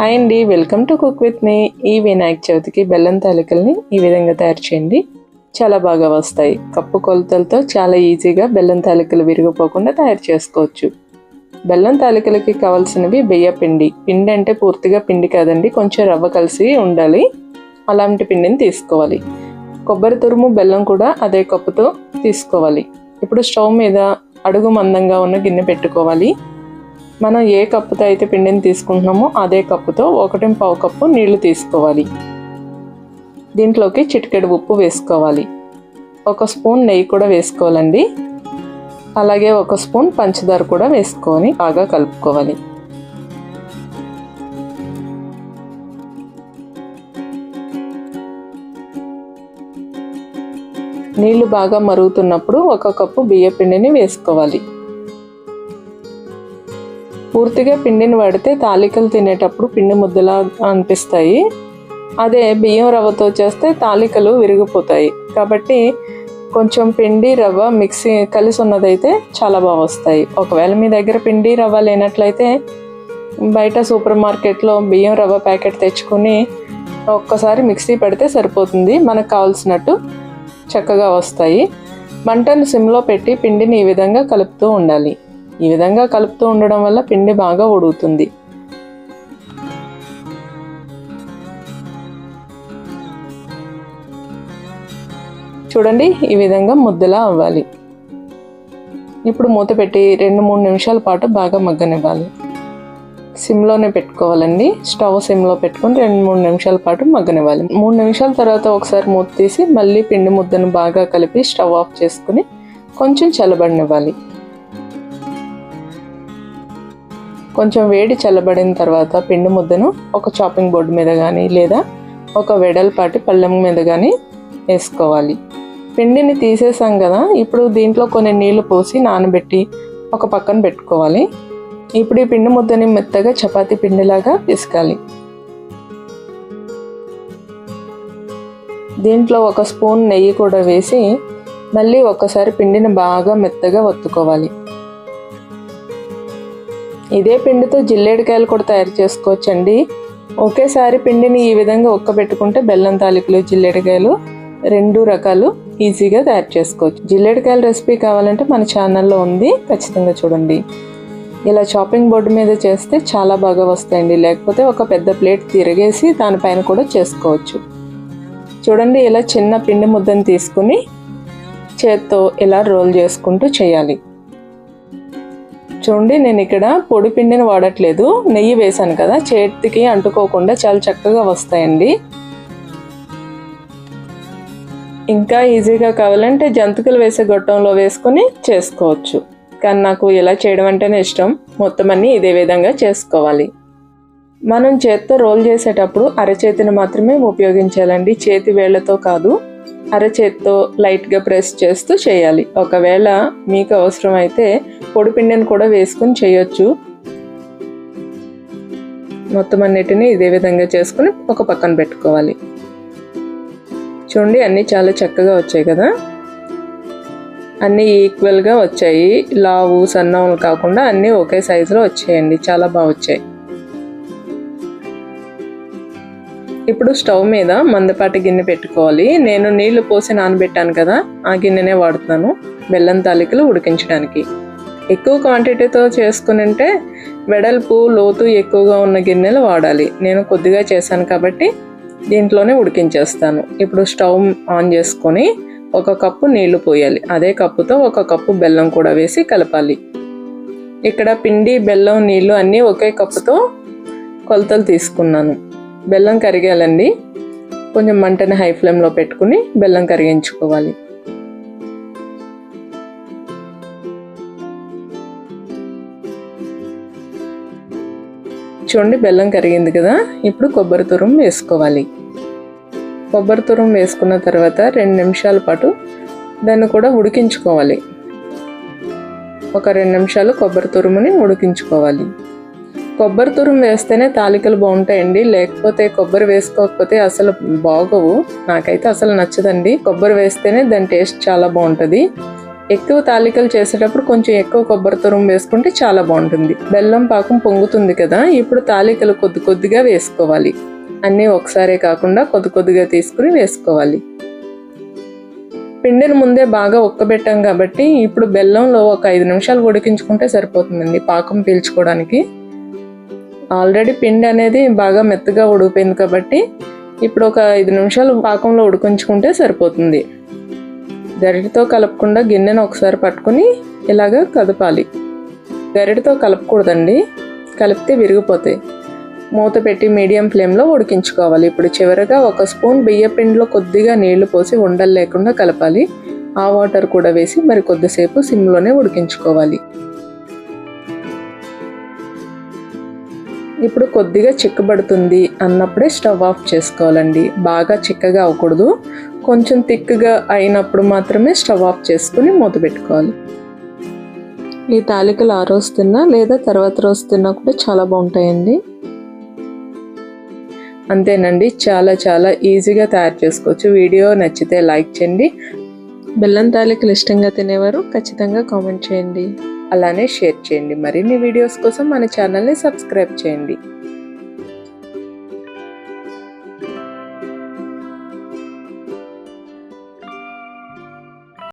Hi అండి welcome to cook with me. ఈ వినాయక చవితికి బెల్లం తాలికల్ని ఈ విధంగా తయారు చేయండి. చాలా బాగా వస్తాయి. కప్పు కొలతలతో చాలా ఈజీగా బెల్లం తాలికలు విరిగిపోకుండా తయారు చేసుకోవచ్చు. బెల్లం తాలికలకి కావాల్సినవి బియ్య పిండి. పిండి అంటే పూర్తిగా పిండి కాదండి కొంచెం రవ్వ కలిసి ఉండాలి. అలాంటి పిండిని తీసుకోవాలి. కొబ్బరి తురుము బెల్లం కూడా అదే కప్పుతో తీసుకోవాలి. ఇప్పుడు స్టవ్ మీద అడుగు మందంగా ఉన్న గిన్నె పెట్టుకోవాలి. మనం ఏ కప్పుతో అయితే పిండిని తీసుకుంటున్నామో అదే కప్పుతో ఒకటి పావు కప్పు నీళ్ళు తీసుకోవాలి. దీంట్లోకి చిటికెడు ఉప్పు వేసుకోవాలి. ఒక స్పూన్ నెయ్యి కూడా వేసుకోవాలండి. అలాగే ఒక స్పూన్ పంచదార కూడా వేసుకొని బాగా కలుపుకోవాలి. నీళ్ళు బాగా మరుగుతున్నప్పుడు ఒక కప్పు బియ్య పిండిని వేసుకోవాలి. పూర్తిగా పిండిని పడితే తాలికలు తినేటప్పుడు పిండి ముద్దలా అనిపిస్తాయి. అదే బియ్యం రవ్వతో చేస్తే తాలికలు విరిగిపోతాయి. కాబట్టి కొంచెం పిండి రవ్వ మిక్సీ కలిసి ఉన్నదైతే చాలా బాగా వస్తాయి ఒకవేళ మీ దగ్గర పిండి రవ్వ లేనట్లయితే బయట సూపర్ మార్కెట్లో బియ్యం రవ్వ ప్యాకెట్ తెచ్చుకొని ఒక్కసారి మిక్సీ పెడితే సరిపోతుంది. మనకు కావాల్సినట్టు చక్కగా వస్తాయి. మంటను సిమ్లో పెట్టి పిండిని ఈ విధంగా కలుపుతూ ఉండాలి. ఈ విధంగా కలుపుతూ ఉండడం వల్ల పిండి బాగా ఉడుగుతుంది చూడండి ఈ విధంగా ముద్దలా అవ్వాలి. ఇప్పుడు మూత పెట్టి రెండు మూడు నిమిషాల పాటు బాగా మగ్గనివ్వాలి. సిమ్లోనే పెట్టుకోవాలండి. స్టవ్ సిమ్లో పెట్టుకొని రెండు మూడు నిమిషాల పాటు మగ్గనివ్వాలి. మూడు నిమిషాల తర్వాత ఒకసారి మూత తీసి మళ్ళీ పిండి ముద్దను బాగా కలిపి స్టవ్ ఆఫ్ చేసుకుని కొంచెం చల్లబడినివ్వాలి. కొంచెం వేడి చల్లబడిన తర్వాత పిండి ముద్దను ఒక చాపింగ్ బోర్డు మీద కానీ లేదా ఒక వెడల్పాటి పళ్ళెం మీద కానీ వేసుకోవాలి. పిండిని తీసేసాం కదా ఇప్పుడు దీంట్లో కొన్ని నీళ్ళు పోసి నానబెట్టి ఒక పక్కన పెట్టుకోవాలి. ఇప్పుడు ఈ పిండి ముద్దని మెత్తగా చపాతీ పిండిలాగా పిసకాలి. దీంట్లో ఒక స్పూన్ నెయ్యి కూడా వేసి మళ్ళీ ఒక్కసారి పిండిని బాగా మెత్తగా ఒత్తుకోవాలి. ఇదే పిండితో జిల్లేడికాయలు కూడా తయారు చేసుకోవచ్చండి. ఒకేసారి పిండిని ఈ విధంగా ఒక్కబెట్టుకుంటే బెల్లం తాలికలు జిల్లేడికాయలు రెండు రకాలు ఈజీగా తయారు చేసుకోవచ్చు. జిల్లేడికాయల రెసిపీ కావాలంటే మన ఛానల్లో ఉంది ఖచ్చితంగా చూడండి. ఇలా చాపింగ్ బోర్డు మీద చేస్తే చాలా బాగా వస్తాయండి. లేకపోతే ఒక పెద్ద ప్లేట్ తిరిగేసి దానిపైన కూడా చేసుకోవచ్చు. చూడండి ఇలా చిన్న పిండి ముద్దను తీసుకుని చేత్తో ఇలా రోల్ చేసుకుంటూ చేయాలి. చూడండి నేను ఇక్కడ పొడి పిండిని వాడట్లేదు. నెయ్యి వేసాను కదా చేతికి అంటుకోకుండా చాలా చక్కగా వస్తాయండి. ఇంకా ఈజీగా కావాలంటే జంతికలు వేసే గొట్టంలో వేసుకొని చేసుకోవచ్చు. కానీ నాకు ఇలా చేయడం అంటేనే ఇష్టం. మొత్తం అన్నీ ఇదే విధంగా చేసుకోవాలి. మనం చేత్తో రోల్ చేసేటప్పుడు అరచేతిని మాత్రమే ఉపయోగించాలండి. చేతి వేళ్ళతో కాదు. అరచేత్తో లైట్గా ప్రెస్ చేస్తూ చేయాలి. ఒకవేళ మీకు అవసరమైతే పొడిపిండిని కూడా వేసుకుని చేయొచ్చు. మొత్తం అన్నిటిని ఇదే విధంగా చేసుకుని ఒక పక్కన పెట్టుకోవాలి. చూడండి అన్నీ చాలా చక్కగా వచ్చాయి కదా? అన్నీ ఈక్వల్గా వచ్చాయి. లావు సన్నములు కాకుండా అన్నీ ఒకే సైజులో వచ్చాయండి. చాలా బాగా వచ్చాయి. ఇప్పుడు స్టవ్ మీద మందపాటి గిన్నె పెట్టుకోవాలి. నేను నీళ్ళు పోసి నానబెట్టాను కదా ఆ గిన్నెనే వాడుతున్నాను బెల్లం తాలికలు ఉడికించడానికి. ఎక్కువ క్వాంటిటీతో చేసుకుని వెడల్పు లోతు ఎక్కువగా ఉన్న గిన్నెలు వాడాలి. నేను కొద్దిగా చేశాను కాబట్టి దీంట్లోనే ఉడికించేస్తాను. ఇప్పుడు స్టవ్ ఆన్ చేసుకొని ఒక కప్పు నీళ్ళు పోయాలి. అదే కప్పుతో ఒక కప్పు బెల్లం కూడా వేసి కలపాలి. ఇక్కడ పిండి బెల్లం నీళ్ళు అన్నీ ఒకే కప్పుతో కొలతలు తీసుకున్నాను. బెల్లం కరిగేయాలండి కొంచెం మంటని హై ఫ్లేమ్లో పెట్టుకుని బెల్లం కరిగించుకోవాలి. చూడండి బెల్లం కరిగింది కదా. ఇప్పుడు కొబ్బరి తురుము వేసుకోవాలి. కొబ్బరి తురుము వేసుకున్న తర్వాత రెండు నిమిషాల పాటు దాన్ని కూడా ఉడికించుకోవాలి. ఒక రెండు నిమిషాలు కొబ్బరి తురుముని ఉడికించుకోవాలి. కొబ్బరి తురుము వేస్తేనే తాలికలు బాగుంటాయండి. లేకపోతే కొబ్బరి వేసుకోకపోతే అసలు బాగోవు. నాకైతే అసలు నచ్చదండి. కొబ్బరి వేస్తేనే దాని టేస్ట్ చాలా బాగుంటుంది. ఎక్కువ తాలికలు చేసేటప్పుడు కొంచెం ఎక్కువ కొబ్బరి తురుము వేసుకుంటే చాలా బాగుంటుంది. బెల్లం పాకం పొంగుతుంది కదా ఇప్పుడు తాలికలు కొద్ది కొద్దిగా వేసుకోవాలి. అన్నీ ఒకసారే కాకుండా కొద్ది కొద్దిగా తీసుకుని వేసుకోవాలి. పిండిని ముందే బాగా ఉక్కబెట్టాం కాబట్టి ఇప్పుడు బెల్లంలో ఒక ఐదు నిమిషాలు ఉడికించుకుంటే సరిపోతుందండి. పాకం పీల్చుకోవడానికి. ఆల్రెడీ పిండి అనేది బాగా మెత్తగా ఉడికిపోయింది కాబట్టి ఇప్పుడు ఒక ఐదు నిమిషాలు పాకంలో ఉడికించుకుంటే సరిపోతుంది. గరిటతో కలపకుండా గిన్నెను ఒకసారి పట్టుకొని ఇలాగ కదపాలి. గరిటతో కలపకూడదండి. కలిపితే విరిగిపోతాయి. మూత పెట్టి మీడియం ఫ్లేమ్లో ఉడికించుకోవాలి. ఇప్పుడు చివరగా ఒక స్పూన్ బియ్య పిండిలో కొద్దిగా నీళ్ళు పోసి ఉండలు లేకుండా కలపాలి. ఆ వాటర్ కూడా వేసి మరి కొద్దిసేపు సిమ్లోనే ఉడికించుకోవాలి. ఇప్పుడు కొద్దిగా చిక్కబడుతుంది అన్నప్పుడే స్టవ్ ఆఫ్ చేసుకోవాలండి. బాగా చిక్కగా అవ్వకూడదు. కొంచెం థిక్గా అయినప్పుడు మాత్రమే స్టవ్ ఆఫ్ చేసుకుని మూత పెట్టుకోవాలి. ఈ తాలికలు ఆ రోజు తిన్నా లేదా తర్వాత రోజు తిన్నా కూడా చాలా బాగుంటాయండి. అంతేనండి. చాలా చాలా ఈజీగా తయారు చేసుకోవచ్చు. వీడియో నచ్చితే లైక్ చేయండి. బెల్లం తాలికలు ఇష్టంగా తినేవారు ఖచ్చితంగా కామెంట్ చేయండి. అలానే షేర్ చేయండి. మరిన్ని వీడియోస్ కోసం మన ఛానల్ని సబ్స్క్రైబ్ చేయండి.